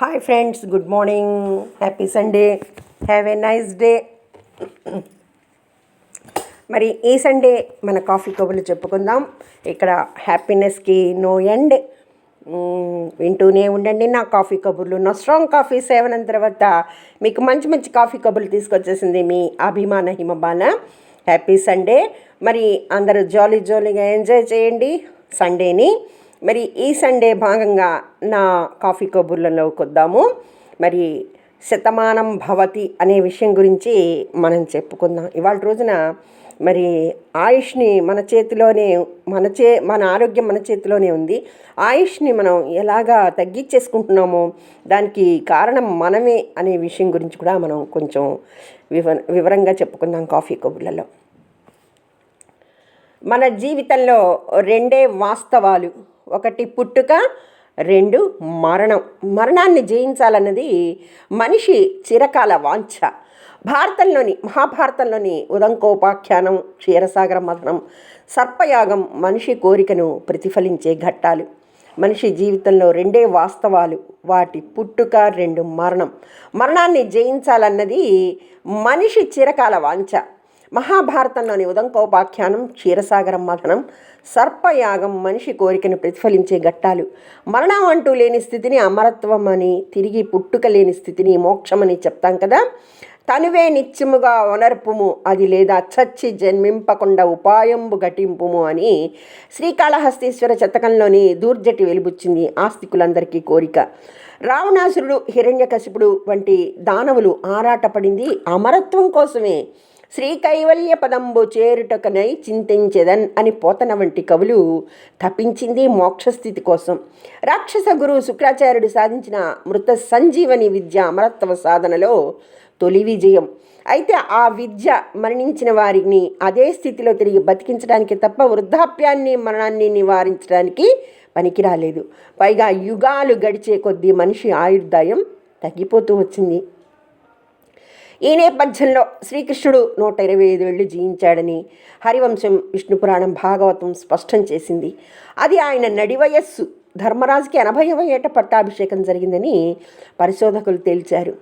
Hi friends good morning happy Sunday have a nice day మరి ఈ Sunday మన coffee కబుర్లు చెప్పుకుందాం. ఇక్కడ హ్యాపీనెస్కి నో ఎండ్ వింటూనే ఉండండి నా కాఫీ కబుర్లు. నా స్ట్రాంగ్ కాఫీ సేవనం తర్వాత మీకు మంచి మంచి కాఫీ కబుర్లు తీసుకొచ్చేసింది మీ అభిమాన హిమబాన హ్యాపీ సండే మరి అందరూ జాలీ జాలీగా ఎంజాయ్ చేయండి సండేని మరి ఈ సండే భాగంగా నా కాఫీ కబుర్లలోకి వద్దాము మరి శతమానం భవతి అనే విషయం గురించి మనం చెప్పుకుందాం. ఇవాళ రోజున మరి ఆయుష్ని మన చేతిలోనే మన చే మన ఆరోగ్యం మన చేతిలోనే ఉంది. ఆయుష్ని మనం ఎలాగా తగ్గించేసుకుంటున్నామో? దానికి కారణం మనమే అనే విషయం గురించి కూడా మనం కొంచెం వివ వివరంగా చెప్పుకుందాం కాఫీ కబుర్లలో. మన జీవితంలో రెండే వాస్తవాలు. ఒకటి పుట్టుక రెండు మరణం. మరణాన్ని జయించాలన్నది మనిషి చిరకాల వాంఛ. భారతంలోని మహాభారతంలోని ఉదంకోపాఖ్యానం క్షీరసాగర మథనం సర్పయాగం మనిషి కోరికను ప్రతిఫలించే ఘట్టాలు. మనిషి జీవితంలో రెండే వాస్తవాలు. వాటి పుట్టుక రెండు మరణం. మరణాన్ని జయించాలన్నది మనిషి చిరకాల వాంఛ. మహాభారతంలోని ఉదంకోపాఖ్యానం క్షీరసాగరం మథనం సర్పయాగం మనిషి కోరికను ప్రతిఫలించే ఘట్టాలు. మరణం అంటూ లేని స్థితిని అమరత్వం అని తిరిగి పుట్టుక లేని స్థితిని మోక్షమని చెప్తాం కదా. తనువే నిత్యముగా వనర్పుము అది లేదా చచ్చి జన్మింపకుండా ఉపాయంబు ఘటింపుము అని శ్రీకాళహస్తీశ్వర శతకంలోని దూర్జటి వెలుబుచ్చింది ఆస్తికులందరికీ కోరిక. రావణాసురుడు హిరణ్యకశిపుడు వంటి దానవులు ఆరాటపడింది అమరత్వం కోసమే. శ్రీకైవల్య పదంబు చేరుటకనై చింతించెదన్ అని పోతన వంటి కవులు తప్పించింది మోక్షస్థితి కోసం. రాక్షస గురువు శుక్రాచార్యుడు సాధించిన మృత సంజీవని విద్య అమరత్వ సాధనలో తొలి విజయం. అయితే ఆ విద్య మరణించిన వారిని అదే స్థితిలో తిరిగి బతికించడానికి తప్ప వృద్ధాప్యాన్ని మరణాన్ని నివారించడానికి పనికి రాలేదు. పైగా యుగాలు గడిచే కొద్దీ మనిషి ఆయుర్దాయం తగ్గిపోతూ వచ్చింది. ఈ నేపథ్యంలో శ్రీకృష్ణుడు నూట ఇరవై ఐదు ఏళ్ళు జీవించాడని హరివంశం విష్ణు పురాణం భాగవతం స్పష్టం చేసింది. అది ఆయన నడివయస్సు ధర్మరాజుకి ఎనభైవ ఏట పట్టాభిషేకం జరిగిందని పరిశోధకులు తేల్చారు.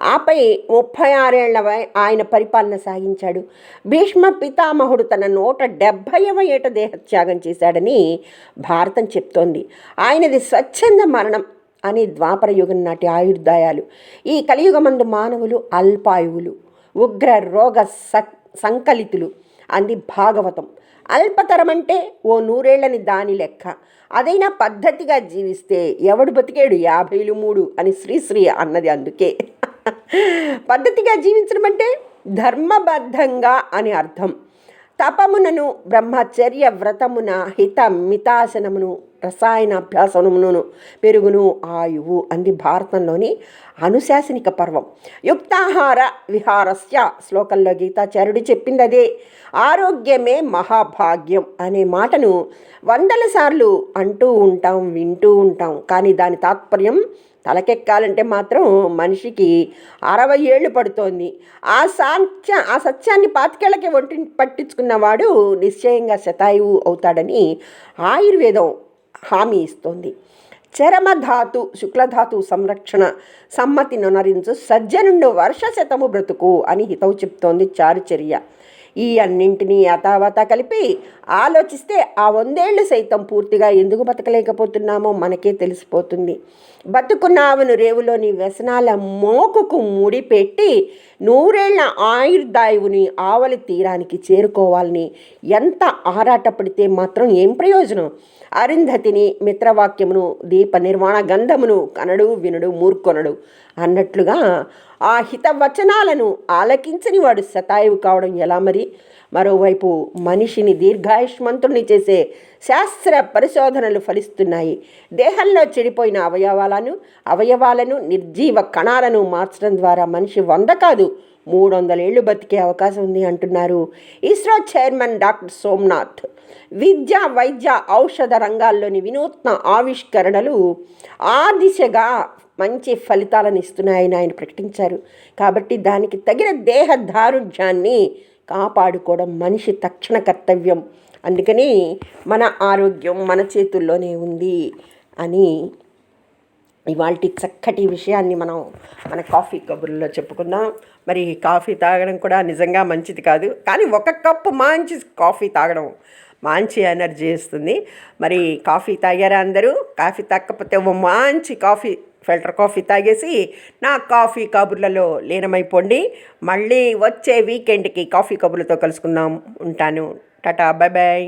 ఆపై ముప్పై ఆరేళ్ళ ఆయన పరిపాలన సాగించాడు. భీష్మ పితామహుడు తన నూట డెబ్భైవ ఏట దేహత్యాగం చేశాడని భారతం చెప్తోంది. ఆయనది స్వచ్ఛంద మరణం అని ద్వాపరయుగం నాటి ఆయుర్దాయాలు. ఈ కలియుగమందు మానవులు అల్పాయువులు ఉగ్ర రోగ సంకలితులు అంది భాగవతం. అల్పతరం అంటే ఓ నూరేళ్ళని దాని లెక్క. అదైనా పద్ధతిగా జీవిస్తే ఎవడు బతికేడు? యాభైలు మూడు అని శ్రీశ్రీ అన్నది అందుకే. పద్ధతిగా జీవించడం అంటే ధర్మబద్ధంగా అని అర్థం. తపమునను బ్రహ్మచర్య వ్రతమున హిత మితాసనమును రసాయనాభ్యాసనమును పెరుగును ఆయువు అంది భారతంలోని అనుశాసనిక పర్వం. యుక్తాహార విహారస్య శ్లోకంలో గీతాచార్యుడు చెప్పింది అదే ఆరోగ్యమే మహాభాగ్యం అనే మాటను వందల సార్లు అంటూ ఉంటాం వింటూ ఉంటాం. కానీ దాని తాత్పర్యం తలకెక్కాలంటే మాత్రం మనిషికి అరవై ఏళ్ళు పడుతోంది. ఆ సాత్య ఆ సత్యాన్ని పాతికేళ్ళకే ఒంటి పట్టించుకున్నవాడు నిశ్చయంగా శతాయువు అవుతాడని ఆయుర్వేదం హామీ ఇస్తోంది. చరమధాతు శుక్లధాతు సంరక్షణ సమ్మతి నొనరించు సజ్జనుండు వర్షశతము బ్రతుకు అని హితవు చెప్తోంది చారుచర్య. ఈ అన్నింటినీ యథావత కలిపి ఆలోచిస్తే ఆ వందేళ్ళు సైతం పూర్తిగా ఎందుకు బతకలేకపోతున్నామో మనకే తెలిసిపోతుంది. బతుకున్నావును రేవులోని వ్యసనాల మోకుకు ముడిపెట్టి నూరేళ్ళ ఆయుర్దాయువుని ఆవలి తీరానికి చేరుకోవాలని ఎంత ఆరాటపడితే మాత్రం ఏం ప్రయోజనం? అరుంధతిని మిత్రవాక్యమును దీప నిర్మాణ గంధమును కనడు వినడు మూర్కొనడు అన్నట్లుగా ఆ హితవచనాలను ఆలకించని వాడు శతాయువు కావడం ఎలా మరి? మరోవైపు మనిషిని దీర్ఘాయుష్మంతుణ్ణి చేసే శాస్త్ర పరిశోధనలు ఫలిస్తున్నాయి. దేహంలో చెడిపోయిన అవయవాలను అవయవాలను నిర్జీవ కణాలను మార్చడం ద్వారా మనిషి వంద కాదు మూడు వందల ఏళ్ళు బతికే అవకాశం ఉంది అంటున్నారు ఇస్రో చైర్మన్ డాక్టర్ సోమ్నాథ్. విద్య వైద్య ఔషధ రంగాల్లోని వినూత్న ఆవిష్కరణలు ఆ దిశగా మంచి ఫలితాలను ఇస్తున్నాయని ఆయన ప్రకటించారు. కాబట్టి దానికి తగిన దేహ దారుఢ్యాన్ని కాపాడుకోవడం మనిషి తక్షణ కర్తవ్యం. అందుకని మన ఆరోగ్యం మన చేతుల్లోనే ఉంది అని ఇవాళ చక్కటి విషయాన్ని మనం మన కాఫీ కబుర్లో చెప్పుకుందాం. మరి కాఫీ తాగడం కూడా నిజంగా మంచిది కాదు. కానీ ఒక కప్పు మంచి కాఫీ తాగడం మంచి ఎనర్జీ ఇస్తుంది. మరి కాఫీ తాగారా అందరూ? కాఫీ తాగకపోతే ఓ మంచి కాఫీ ఫిల్టర్ కాఫీ తాగేసి నా కాఫీ కబుర్లలో లీనమైపోండి. మళ్ళీ వచ్చే వీకెండ్కి కాఫీ కబుర్లతో కలుసుకుందాం. ఉంటాను. Tata bye bye.